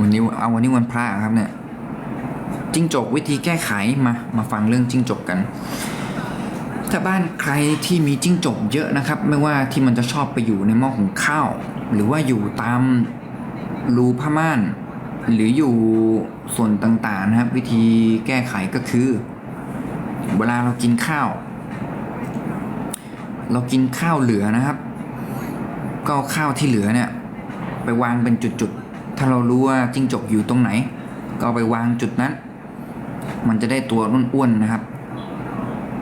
วันนี้เอาวันนี้วันพระครับเนี่ยจิ้งจกวิธีแก้ไขมามาฟังเรื่องจิ้งจกกัน ถ้าบ้านใครที่มีจิ้งจกเยอะนะครับ ไม่ว่าที่มันจะชอบไปอยู่ในหม้อหุงข้าว หรือว่าอยู่ตามรูผ้าม่าน หรืออยู่ส่วนต่างๆนะครับ วิธีแก้ไขก็คือ เวลาเรากินข้าว เรากินข้าวเหลือนะครับ ก็ข้าวที่เหลือเนี่ย ไปวางเป็นจุดๆ ถ้าเรารู้ว่าจิ้งจกอยู่ตรงไหน ก็เอาไปวางจุดนั้น มันจะได้ตัวอ้วนๆนะครับ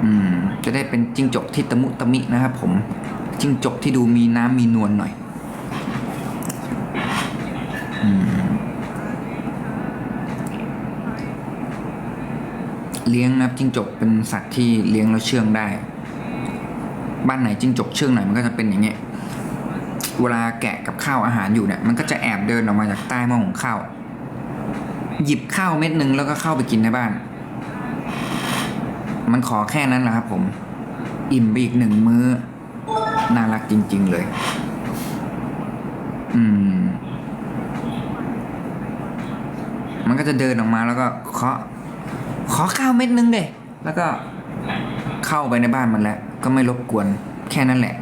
อืม จะได้เป็นจิ้งจกที่ตะมุตะมินะครับ ผม จิ้งจกที่ดูมีน้ำมีนวลหน่อย อืมเลี้ยงนะจิ้งจกเป็นสัตว์ที่เลี้ยงแล้วเชื่องได้ บ้านไหนจิ้งจกเชื่องไหนมันก็จะเป็นอย่างเงี้ย เวลาแกะกับข้าวอาหารอยู่เนี่ยมันก็จะแอบเดินออกมาจากใต้หม้อของข้าว หยิบข้าวเม็ดหนึ่งแล้วก็เข้าไปกินในบ้าน มันขอแค่นั้นแหละครับผม อิ่มไปอีกหนึ่งมื้อ น่ารักจริง ๆ เลย อืม มันก็จะเดินออกมาแล้วก็เคาะขอข้าวเม็ดนึงเด้แล้วก็เข้าไปในบ้านมันแล้ว ก็ไม่รบกวนแค่นั้นแหละ